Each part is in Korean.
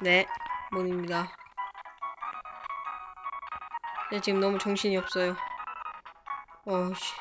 네, 문입니다. 네, 지금 너무 정신이 없어요. 어씨.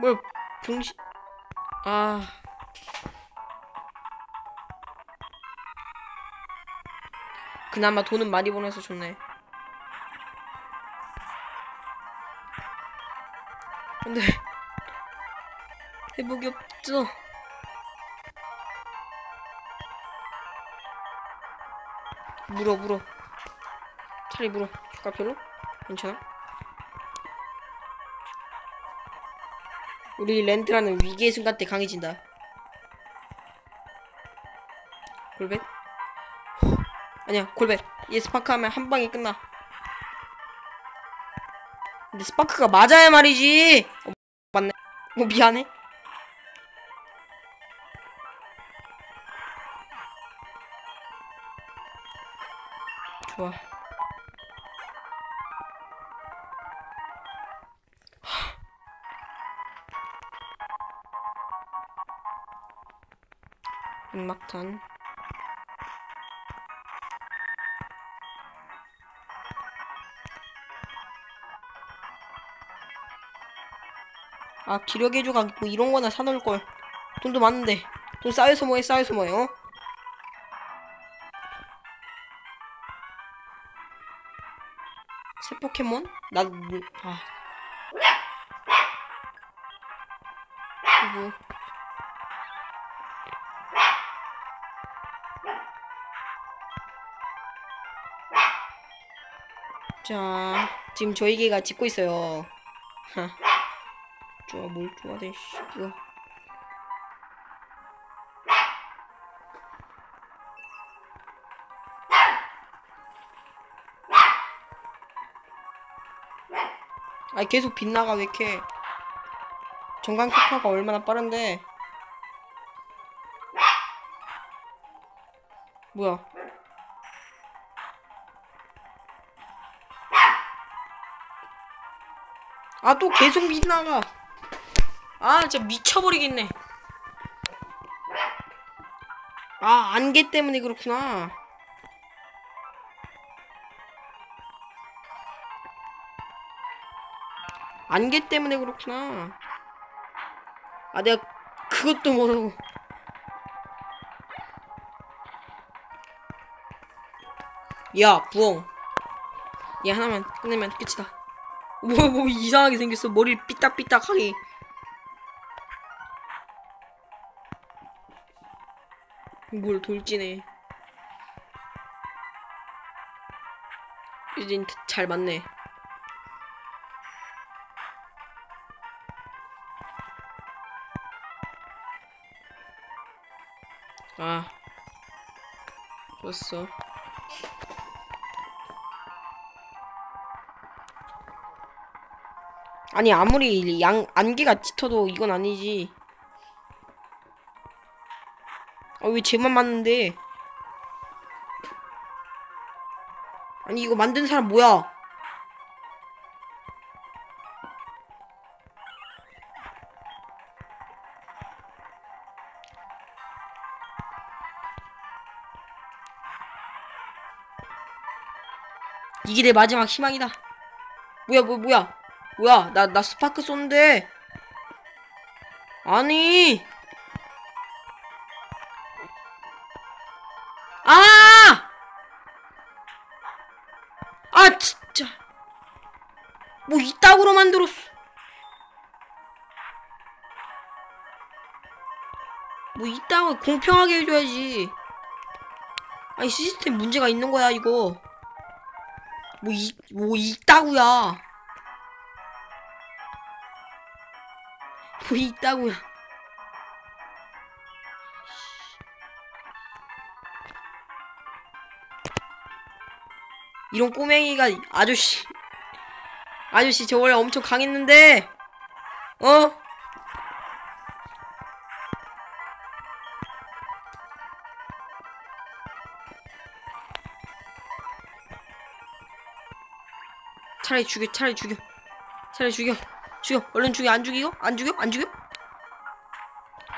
뭘, 병신. 아. 그나마 돈은 많이 보내서 좋네. 근데, 회복이 없어. 물어 물어. 차라리 물어. 효과 별로? 괜찮아? 우리 렌트라는 위기의 순간 때 강해진다. 골백? 아니야 골백 얘 스파크 하면 한 방에 끝나. 근데 스파크가 맞아야 말이지. 어, 맞네. 어 미안해 음악탄. 아 기력의 조각 뭐 이런 거나 사놓을 걸. 돈도 많은데. 돈 쌓여서 뭐해 쌓여서 뭐해 어? 새 포켓몬? 나, 뭐, 아. 이 자, 지금 저희 개가 짖고 있어요. 하. 좋아, 뭘 좋아해, 씨, 이거. 아 계속 빗나가 왜 이렇게 정강 캐파가 얼마나 빠른데 뭐야 아 또 계속 빗나가 아 진짜 미쳐버리겠네 아 안개 때문에 그렇구나 안개 때문에 그렇구나. 아, 내가 그것도 모르고. 야, 부엉. 얘 하나만 끝내면 끝이다. 뭐, 뭐, 이상하게 생겼어. 머리를 삐딱삐딱하게. 뭘 돌진해. 이젠 잘 맞네. 아 좋았어 아니 아무리 양 안개가 짙어도 이건 아니지 아왜 쟤만 맞는데 아니 이거 만든 사람 뭐야 이게 내 마지막 희망이다. 뭐야, 뭐, 뭐야. 뭐야, 나, 나 스파크 쏜데. 아니. 아! 아, 진짜. 뭐 이따구로 만들었어. 뭐 이따구 공평하게 해줘야지. 아니 시스템 문제가 있는 거야 이거. 뭐, 이, 뭐, 있다구야. 뭐, 있다구야. 이런 꼬맹이가, 아저씨. 아저씨, 저 원래 엄청 강했는데, 어? 차라리 죽여 차라리 죽여 차라리 죽여 죽여 얼른 죽여 안 죽이고 안 죽여 안 죽여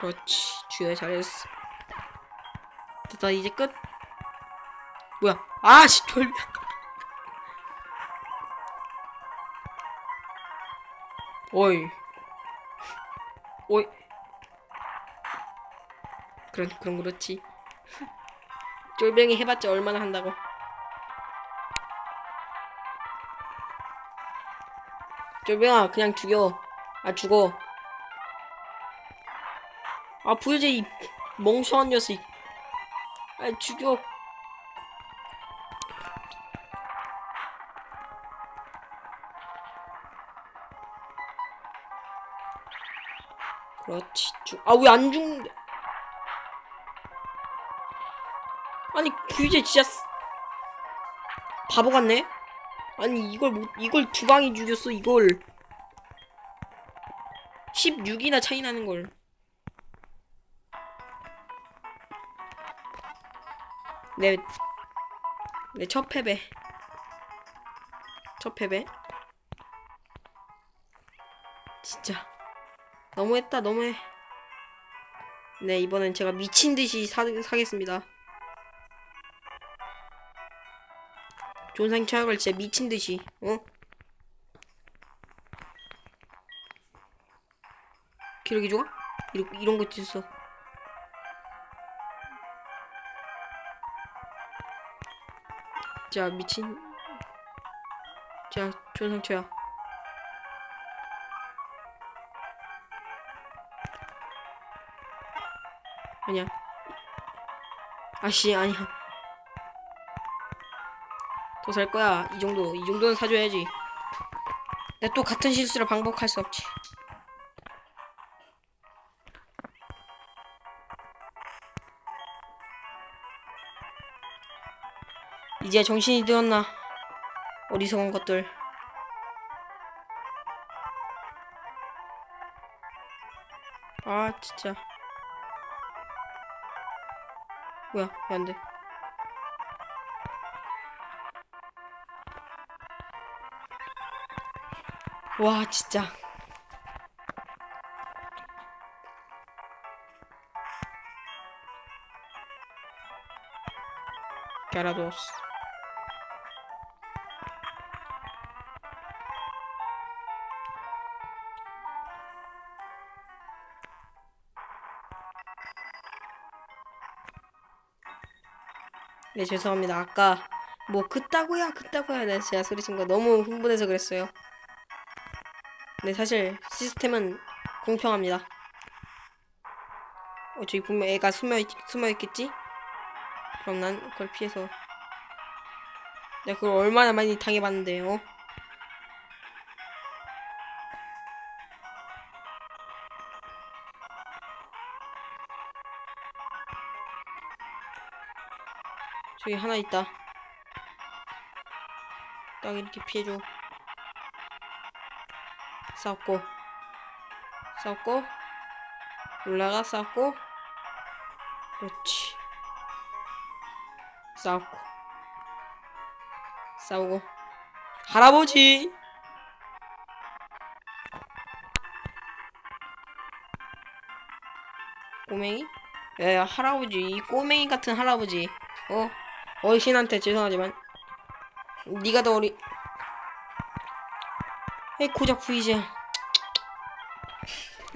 그렇지 죽여 잘했어 됐다 이제 끝 뭐야? 아씨 돌. 오이. 오이. 그런 그런 그렇지. 쫄병이 해봤자 얼마나 한다고. 쫄병아 그냥 죽여. 아 죽어. 아 부여제 이 멍청한 녀석. 아 죽여. 그렇지. 죽. 아왜 안 죽는데? 아니 부여제 진짜 쓰- 바보 같네. 아니 이걸 못 이걸 두 방이 죽였어 이걸. 16이나 차이 나는 걸. 내, 내 첫 패배. 첫 패배. 진짜. 너무했다, 너무해. 네, 이번엔 제가 미친 듯이 사, 사겠습니다. 존상 차약을 진짜 미친 듯이, 어? 기록이 좋아? 이런, 이런 것도 있어. 자 미친 자 좋은 상처야 아니야 아씨 아니야 더 살 거야. 이 정도 이 정도는 사줘야지. 내가 또 같은 실수를 반복할 수 없지. 이제 정신이 들었나? 어리석은 것들. 아 진짜. 뭐야 왜 안 돼 와 진짜. 갸라도스 네 죄송합니다. 아까 뭐 그따구야 그따구야 네 제가 소리친 거 너무 흥분해서 그랬어요 근데 사실 시스템은 공평합니다. 어 저기 분명 애가 숨어, 있, 숨어 있겠지? 그럼 난 그걸 피해서 내가 그걸 얼마나 많이 당해봤는데요. 저기 하나 있다. 딱 이렇게 피해줘 싸웠고 싸웠고 올라가 싸웠고 그렇지. 싸웠고 싸우고. 할아버지! 꼬맹이? 야, 할아버지. 이 꼬맹이 같은 할아버지. 어? 어르신한테 죄송하지만 네가 더 어리 에 고작 부이지야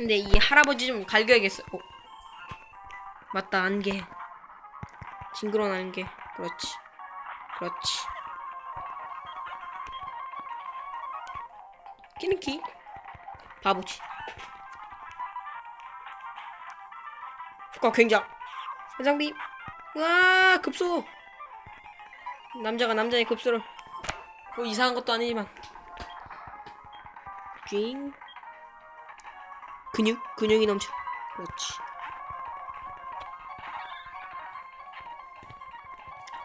근데 이 할아버지 좀 갈겨야겠어. 어. 맞다 안개. 징그러운 안개. 그렇지. 그렇지. 끼니키. 바보지. 효과 굉장 회장비. 와 급소. 남자가 남자의 급소를. 뭐 이상한 것도 아니지만 쥐잉? 근육? 근육이 넘쳐. 그렇지.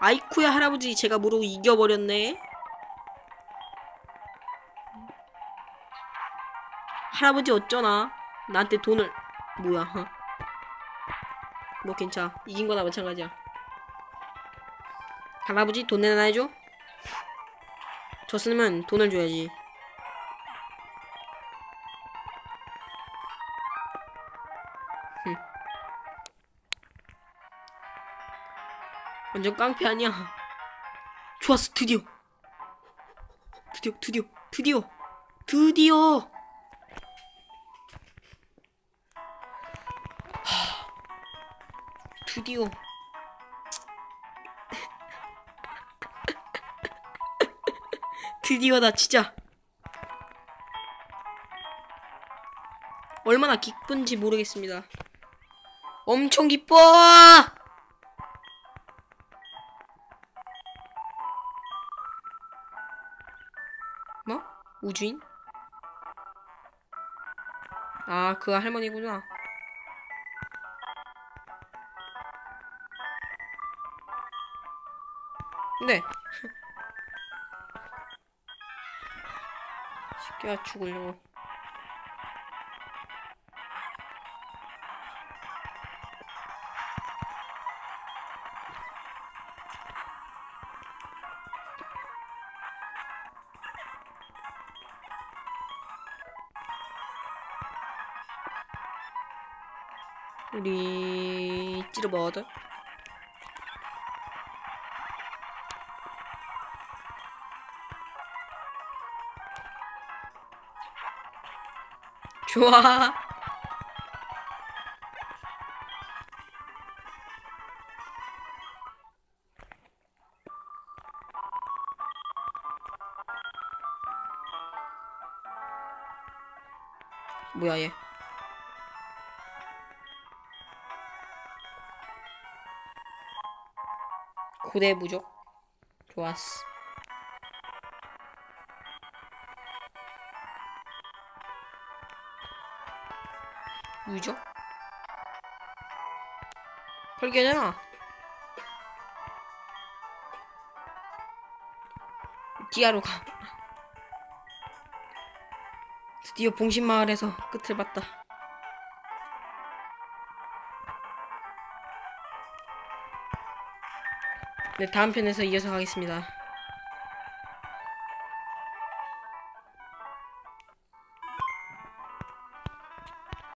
아이쿠야 할아버지 제가 모르고 이겨버렸네. 할아버지 어쩌나? 나한테 돈을 뭐야 어? 뭐 괜찮아. 이긴 거나 마찬가지야. 할아버지 돈 해줘. 졌으면 돈을 줘야지 완전 깡패 아니야. 좋았어 드디어. 드디어 드디어 드디어. 드디어. 하, 드디어. 드디어다 진짜. 얼마나 기쁜지 모르겠습니다. 엄청 기뻐 우주인? 아, 그 할머니구나. 네. 쉽게 맞추고 우리 찌르버드 좋아. 뭐야 얘 고대 부족. 좋았어. 유적 발견해라 디아로 가. 드디어 봉신마을에서 끝을 봤다 네 다음 편에서 이어서 가겠습니다